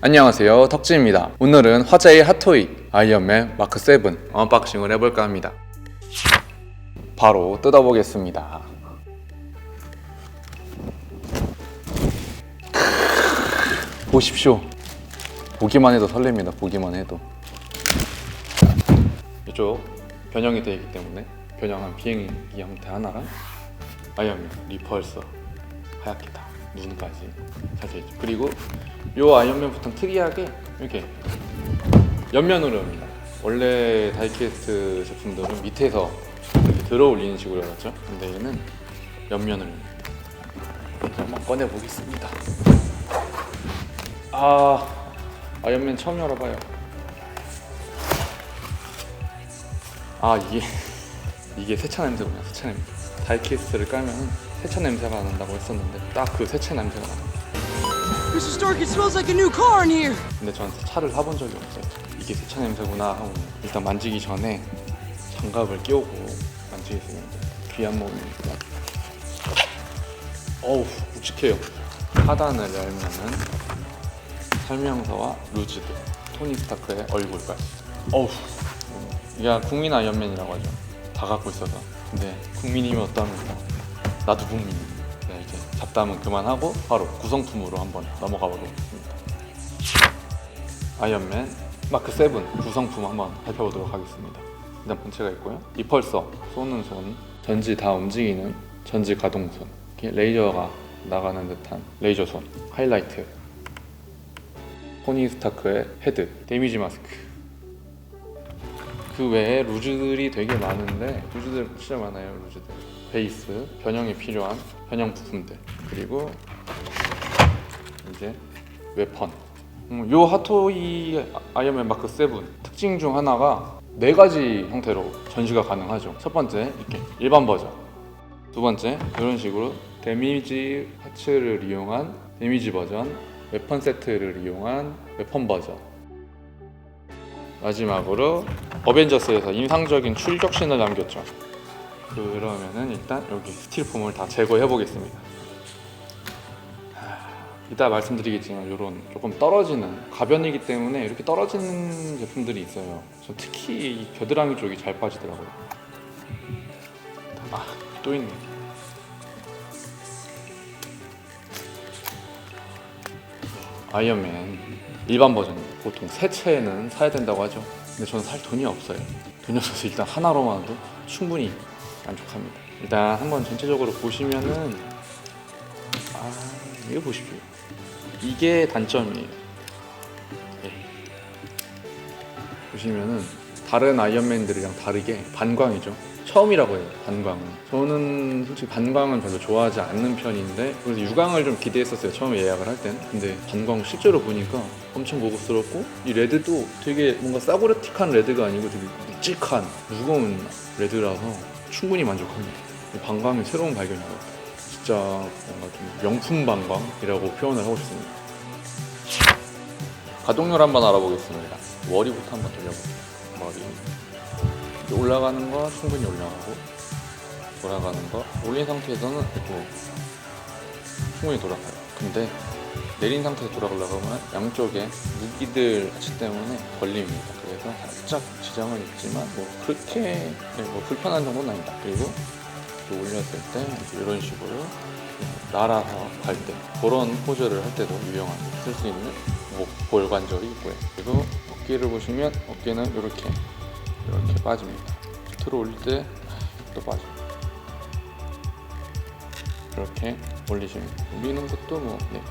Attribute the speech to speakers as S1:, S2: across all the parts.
S1: 안녕하세요. 덕지입니다. 오늘은 화제의 핫토이 아이언맨 마크 7 언박싱을 해볼까 합니다. 바로 뜯어보겠습니다. 보십시오. 보기만 해도 설렙니다. 보기만 해도. 이쪽 변형이 되어 있기 때문에 변형한 비행기 형태 하나랑 아이언맨 리펄서 하얗게 다 눈까지 자세히. 그리고 요 아이언맨부터 특이하게 이렇게 옆면으로 옵니다. 원래 다이캐스트 제품들은 밑에서 이렇게 들어 올리는 식으로 열었죠. 근데 얘는 옆면으로 한번 꺼내 보겠습니다. 아 아이언맨 처음 열어봐요. 아 이게 이게 세차 냄새구나 세차 냄새. 다이캐스트를 깔면 세차 냄새가 난다고 했었는데 딱 그 세차 냄새가 나.
S2: Mr. Stark, it smells like a new car in here.
S1: 근데 저한테 차를 사본 적이 없어요. 이게 세차 냄새구나 하고 일단 만지기 전에 장갑을 끼우고 만지겠습니다. 귀한 몸이니까. 어우 묵직해요. 하단을 열면은 설명서와 루즈드, 토니 스타크의 얼굴까지. 어우 이게 국민 아이언맨이라고 하죠. 다 갖고 있어서. 근데 국민이면 어떠합니까? 나도 국민입니다. 네, 이제 잡담은 그만하고 바로 구성품으로 한번 넘어가 보겠습니다. 아이언맨 마크 7 구성품 한번 살펴보도록 하겠습니다. 일단 본체가 있고요. 리펄서 쏘는 손, 전지 다 움직이는 전지 이렇게 레이저가 나가는 듯한 레이저 손, 하이라이트, 토니 스타크의 헤드, 데미지 마스크. 그 외에 루즈들이 되게 많은데 루즈들 진짜 많아요. 루즈들. 베이스, 변형이 필요한 변형 부품들 그리고 이제 웨펀. 음, 요 핫토이 아이언맨 마크 7 특징 중 하나가 네 가지 형태로 전시가 가능하죠. 첫 번째 이렇게 일반 버전. 두 번째 이런 식으로 데미지 파츠를 이용한 데미지 버전, 웨펀 세트를 이용한 웨펀 버전. 마지막으로 어벤져스에서 인상적인 출격신을 남겼죠. 그러면은 일단 여기 스틸폼을 다 제거해 보겠습니다. 이따 말씀드리겠지만 이런 조금 떨어지는 가변이기 때문에 이렇게 떨어지는 제품들이 있어요. 저 특히 이 겨드랑이 쪽이 잘 빠지더라고요. 아, 또 있네. 아이언맨 일반 버전 보통 세 채는 사야 된다고 하죠. 근데 저는 살 돈이 없어요. 돈이 없어서 일단 하나로만도 충분히 만족합니다. 일단 한번 전체적으로 보시면은 아 이거 보십시오. 이게 단점이에요. 예. 보시면은 다른 아이언맨들이랑 다르게 반광이죠. 처음이라고 해요. 반광은. 저는 솔직히 반광은 별로 좋아하지 않는 편인데 그래서 유광을 좀 기대했었어요. 처음에 예약을 할 땐. 근데 반광 실제로 보니까 엄청 고급스럽고 이 레드도 되게 뭔가 싸구려틱한 레드가 아니고 되게 묵직한 무거운 레드라서 충분히 만족합니다. 이 반광이 새로운 발견인 것 같아요. 진짜 뭔가 좀 명품 반광이라고 표현을 하고 싶습니다. 가동률 한번 알아보겠습니다. 머리부터 한번 돌려볼게요. 머리. 올라가는 거 충분히 올라가고 돌아가는 거 올린 상태에서는 또 충분히 돌아가요. 근데 내린 상태에서 돌아가려고 하면 양쪽에 무기들 때문에 걸립니다. 그래서 살짝 지장은 있지만 뭐 그렇게 네, 뭐 불편한 정도는 아니다. 그리고 또 올렸을 때 이런 식으로 날아서 갈 때 그런 포즈를 할 때도 유용한 쓸수 있는 목 볼 관절이 있고요. 그리고 어깨를 보시면 어깨는 이렇게 이렇게 빠집니다. 들어 올릴 때 또 빠집니다. 이렇게 올리시면 올리는 것도 뭐 네.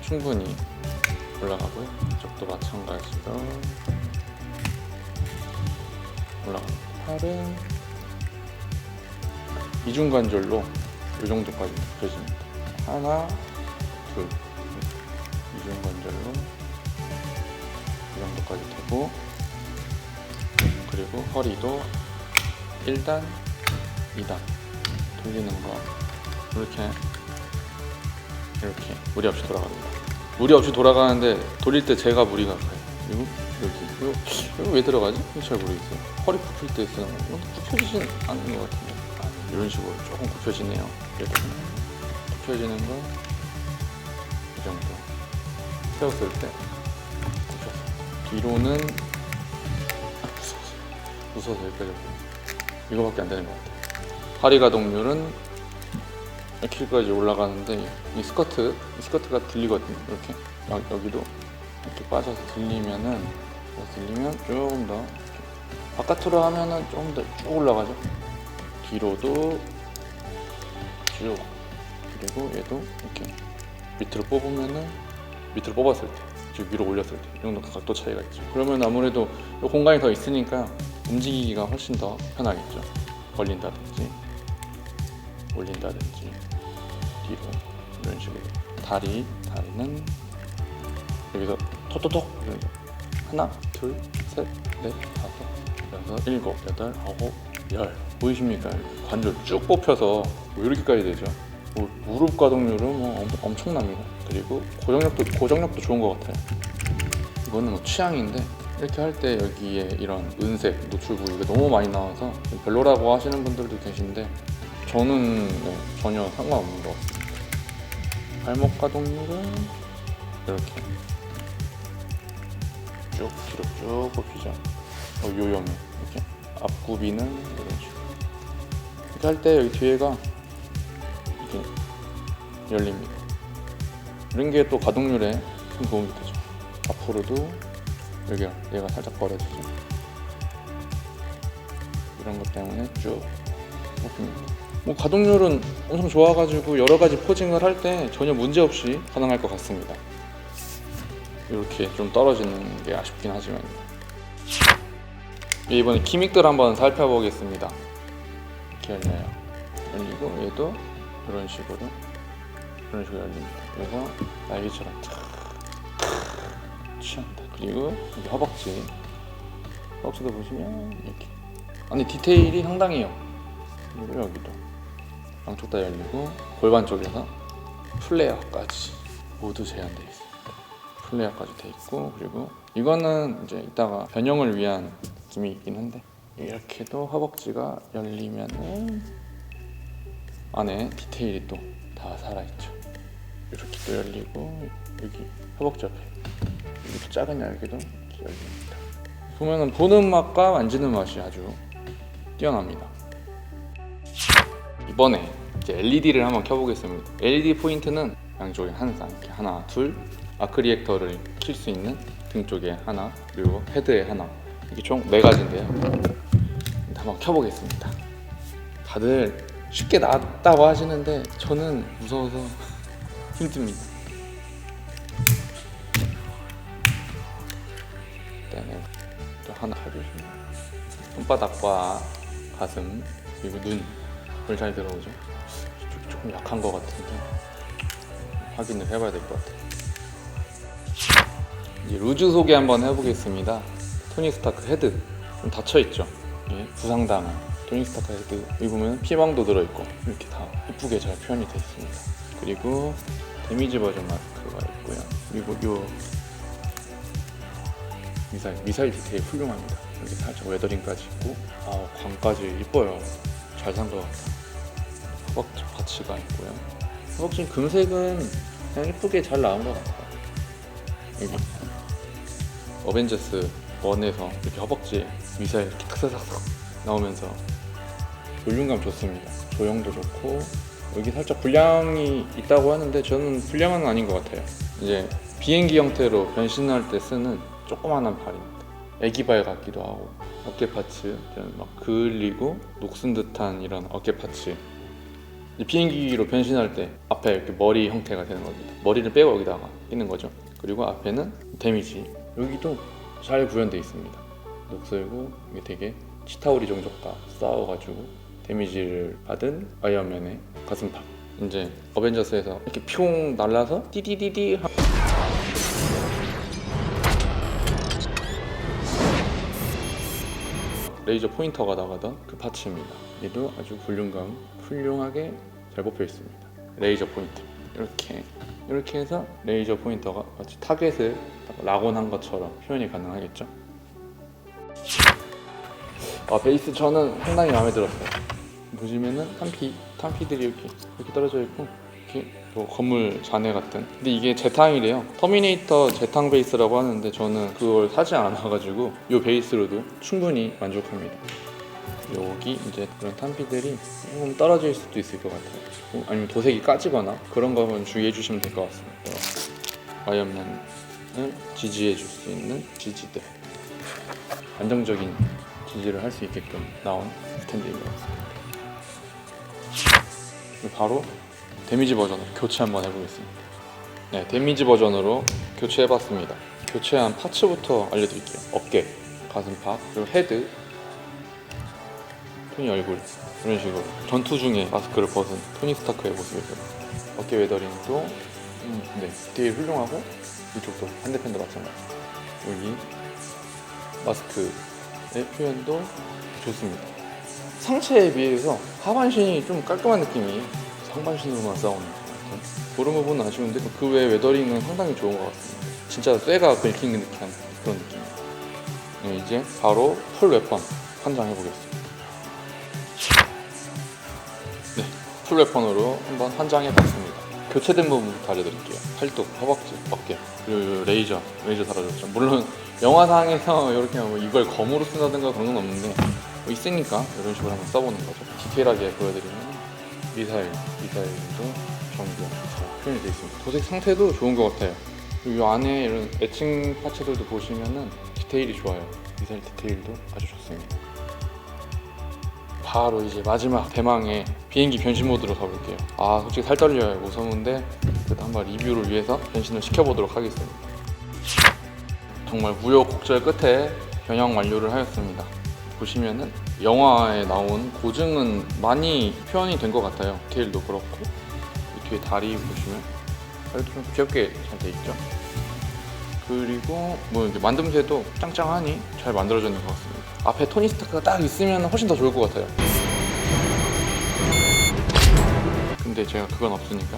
S1: 충분히 올라가고요. 이쪽도 마찬가지로 올라갑니다. 팔은 이중 관절로 이 정도까지 펴집니다. 하나, 둘, 이중 관절로 이 정도까지 되고 그리고 허리도 1단, 2단 돌리는 거 이렇게 이렇게 무리 없이 돌아갑니다. 무리 없이 돌아가는데 돌릴 때 제가 무리가 가요. 그리고 여기 이거, 이거 왜 들어가지? 잘 모르겠어요. 허리 굽힐 때 쓰는 거. 굽혀지진 않는 것 같은데. 아, 이런 식으로 조금 굽혀지네요. 그래도 굽혀지는 거 이 정도. 세웠을 때 뒤로는 무서워서 여기까지 올게요. 이거밖에 안 되는 것 같아요. 파리 가동률은 이렇게까지 올라가는데 이 스커트, 이 스커트가 들리거든요. 이렇게 여- 여기도 이렇게 빠져서 들리면은 들리면 조금 더. 바깥으로 하면은 조금 더 쭉 올라가죠. 뒤로도 쭉 그리고 얘도 이렇게 밑으로 뽑으면은 밑으로 뽑았을 때 지금 위로 올렸을 때 이 정도 각도 차이가 있죠. 그러면 아무래도 이 공간이 더 있으니까 움직이기가 훨씬 더 편하겠죠. 벌린다든지 올린다든지 뒤로 이런 식으로. 다리 다리는 여기서 톡톡톡 이러죠. 하나 둘 셋 넷 다섯 여섯 일곱 여덟 아홉 열. 보이십니까? 관절 쭉 뽑혀서 뭐 이렇게까지 되죠. 뭐 무릎 가동률은 뭐 엄- 엄청납니다. 그리고 고정력도 고정력도 좋은 것 같아요. 이거는 뭐 취향인데 이렇게 할 때 여기에 이런 은색 노출 부위가 너무 많이 나와서 별로라고 하시는 분들도 계신데 저는 네, 전혀 상관없는 것 같습니다. 발목 가동률은 이렇게. 쭉 뒤로 쭉 뽑히죠. 어, 요염해 이렇게. 앞구비는 이런 식으로. 이렇게 할 때 여기 뒤에가 이렇게 열립니다. 이런 게 또 가동률에 큰 도움이 되죠. 앞으로도 여기가 얘가 살짝 벌어지죠. 이런 것 때문에 쭉 뽑힙니다. 뭐 가동률은 엄청 좋아가지고 여러 가지 포징을 할 때 전혀 문제 없이 가능할 것 같습니다. 이렇게 좀 떨어지는 게 아쉽긴 하지만. 이번에 기믹들 한번 살펴보겠습니다. 이렇게 열려요. 열리고 얘도 이런 식으로 이런 식으로 열립니다. 그래서 날개처럼 탁 취한다. 그리고 여기 허벅지. 허벅지도 보시면 이렇게. 아니 디테일이 상당해요. 그리고 여기도. 양쪽 다 열리고 골반 쪽에서 플레어까지 모두 제한되어 있습니다. 플레어까지 돼 있고 그리고 이거는 이제 이따가 변형을 위한 느낌이 있긴 한데 이렇게도 허벅지가 열리면은 안에 디테일이 또 다 살아있죠. 이렇게 또 열리고 여기 허벅지 옆에 또 작은 이렇게 열립니다 보면은 보는 맛과 만지는 맛이 아주 뛰어납니다 이번에 이제 LED를 한번 켜보겠습니다. LED 포인트는 양쪽에 항상 이렇게 하나, 둘 아크리액터를 킬 수 있는 등 쪽에 하나, 그리고 헤드에 하나 이게 총 네 가지인데요. 한번 켜보겠습니다. 다들 쉽게 나왔다고 하시는데 저는 무서워서 힘듭니다. 일단은 또 하나 가져주시면 손바닥과 가슴 그리고 눈불잘 들어오죠? 조- 조금 약한 것 같은데 확인을 해봐야 될 것 같아요. 이제 루즈 소개 한번 해보겠습니다. 토니 스타크 헤드 좀 닫혀 있죠. 예, 부상당한 토니 스타크 헤드 여기 보면 피방도 들어있고 이렇게 다 예쁘게 잘 표현이 되어 있습니다. 그리고 데미지 버전 마스크가 있고요. 그리고 요 미사일 미사일 디테일 훌륭합니다. 여기 살짝 웨더링까지 있고 아 광까지 이뻐요. 잘 산 것 같다. 허벅지 파츠가 있고요. 허벅지 금색은 그냥 이쁘게 잘 나온 것 같아요. 여기 어벤져스 1에서 이렇게 허벅지에 미사일 이렇게 탁사삭삭 나오면서 볼륨감 좋습니다. 조형도 좋고 여기 살짝 불량이 있다고 하는데 저는 불량은 아닌 것 같아요. 이제 비행기 형태로 변신할 때 쓰는 조그만한 발입니다. 애기 발 같기도 하고 어깨 파츠 막 그을리고 녹슨 듯한 이런 어깨 파츠 이 비행기로 변신할 때 앞에 이렇게 머리 형태가 되는 겁니다. 머리를 빼고 여기다가 끼는 거죠. 그리고 앞에는 데미지 여기도 잘 구현되어 있습니다. 녹슬고 이게 되게 치타우리 종족과 싸워가지고 데미지를 받은 아이언맨의 가슴팍 이제 어벤져스에서 이렇게 뿅 날라서 띠디디디 하... 레이저 포인터가 나가던 그 파츠입니다. 얘도 아주 볼륨감 훌륭하게 잘 뽑혀 있습니다. 레이저 포인터 이렇게 이렇게 해서 레이저 포인터가 마치 타겟을 딱 락온한 것처럼 표현이 가능하겠죠. 아 베이스 저는 상당히 마음에 들었어요. 보시면은 탄피 탄피들이 이렇게 이렇게 떨어져 있고 이렇게 뭐 건물 잔해 같은 근데 이게 제탕이래요. 터미네이터 제탕 베이스라고 하는데 저는 그걸 사지 않아가지고 이 베이스로도 충분히 만족합니다. 여기 이제 그런 탄피들이 조금 떨어질 수도 있을 것 같아요. 어, 아니면 도색이 까지거나 그런 거면 주의해 주시면 될 것 같습니다. 아이언맨을 지지해 줄 수 있는 지지대. 안정적인 지지를 할 수 있게끔 나온 스탠드인 것 같습니다. 바로 데미지 버전으로 교체 한번 해보겠습니다. 네, 데미지 버전으로 교체해봤습니다. 교체한 파츠부터 알려드릴게요. 어깨, 가슴팍, 그리고 헤드, 토니 얼굴 이런 식으로 전투 중에 마스크를 벗은 토니 스타크의 모습이고요. 어깨 웨더링도 음, 네, 되게 훌륭하고 이쪽도 반대편도 마찬가지. 여기 마스크의 표현도 좋습니다. 상체에 비해서 하반신이 좀 깔끔한 느낌이 상반신으로만 싸우는. 그런 부분은 아쉬운데 그 외 웨더링은 상당히 좋은 것 같습니다. 진짜 쇠가 긁히는 듯한 그런. 네, 이제 바로 풀 웨펀 환장해 보겠습니다. 네, 풀 웨펀으로 한번 환장해 봤습니다. 교체된 부분부터 알려드릴게요. 팔뚝, 허벅지, 어깨, 그리고 레이저, 레이저 달아줬죠. 물론 영화상에서 이렇게 뭐 이걸 검으로 쓴다든가 그런 건 없는데 뭐 있으니까 이런 식으로 한번 써보는 거죠. 디테일하게 보여드리면 미사일, 미사일도 전부 잘 표현이 되어 있습니다. 도색 상태도 좋은 것 같아요. 그리고 이 안에 이런 애칭 파츠들도 보시면은 디테일이 좋아요. 미사일 디테일도 아주 좋습니다. 바로 이제 마지막 대망의 비행기 변신 모드로 가볼게요. 아 솔직히 살 떨려요. 무서운데 그래도 한번 리뷰를 위해서 변신을 시켜보도록 하겠습니다. 정말 무효곡절 끝에 변형 완료를 하였습니다. 보시면은 영화에 나온 고증은 많이 표현이 된 것 같아요. 디테일도 그렇고 이 뒤에 다리 보시면 다리도 좀 귀엽게 잘 돼 있죠. 그리고 뭐 이렇게 만듦새도 짱짱하니 잘 만들어졌는 것 같습니다. 앞에 토니 스타크가 딱 있으면 훨씬 더 좋을 것 같아요. 근데 제가 그건 없으니까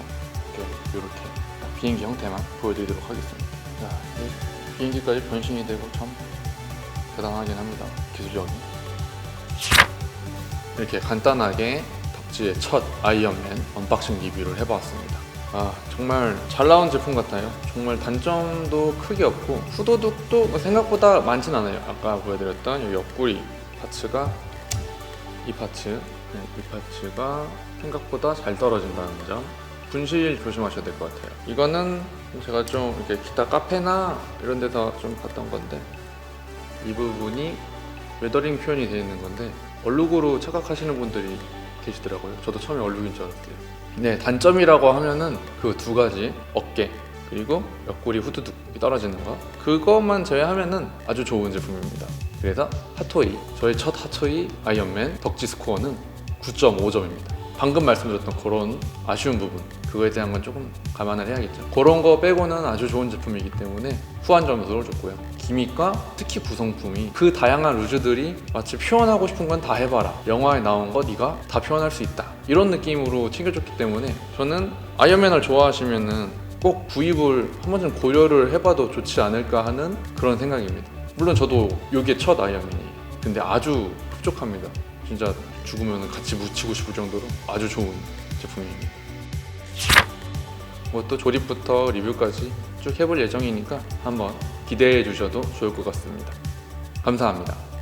S1: 이렇게, 이렇게 딱 비행기 형태만 보여드리도록 하겠습니다. 자, 비행기까지 변신이 되고 참 대단하긴 합니다. 기술력이. 이렇게 간단하게 덕지의 첫 아이언맨 언박싱 리뷰를 해봤습니다. 아 정말 잘 나온 제품 같아요. 정말 단점도 크게 없고 후도둑도 생각보다 많진 않아요. 아까 보여드렸던 이 옆구리 파츠가 이 파츠, 네, 이 파츠가 생각보다 잘 떨어진다는 점. 분실 조심하셔야 될 것 같아요. 이거는 제가 좀 이렇게 기타 카페나 이런 데서 좀 봤던 건데 이 부분이 웨더링 표현이 되어 있는 건데 얼룩으로 착각하시는 분들이 계시더라고요. 저도 처음에 얼룩인 줄 알았어요. 네, 단점이라고 하면은 그 두 가지 어깨 그리고 옆구리 후두둑이 떨어지는 거 그것만 제외하면은 아주 좋은 제품입니다. 그래서 핫토이 저의 첫 핫토이 아이언맨 덕지 스코어는 9.5점입니다. 방금 말씀드렸던 그런 아쉬운 부분 그거에 대한 건 조금 감안을 해야겠죠. 그런 거 빼고는 아주 좋은 제품이기 때문에 후한 점수를 줬고요. 기믹과 특히 구성품이 그 다양한 루즈들이 마치 표현하고 싶은 건 다 해봐라. 영화에 나온 거 네가 다 표현할 수 있다. 이런 느낌으로 챙겨줬기 때문에 저는 아이언맨을 좋아하시면은 꼭 구입을 한 번쯤 고려를 해봐도 좋지 않을까 하는 그런 생각입니다. 물론 저도 이게 첫 아이언맨이에요. 근데 아주 흡족합니다. 진짜 죽으면 같이 묻히고 싶을 정도로 아주 좋은 제품입니다. 뭐 또 조립부터 리뷰까지 쭉 해볼 예정이니까 한번 기대해 주셔도 좋을 것 같습니다. 감사합니다.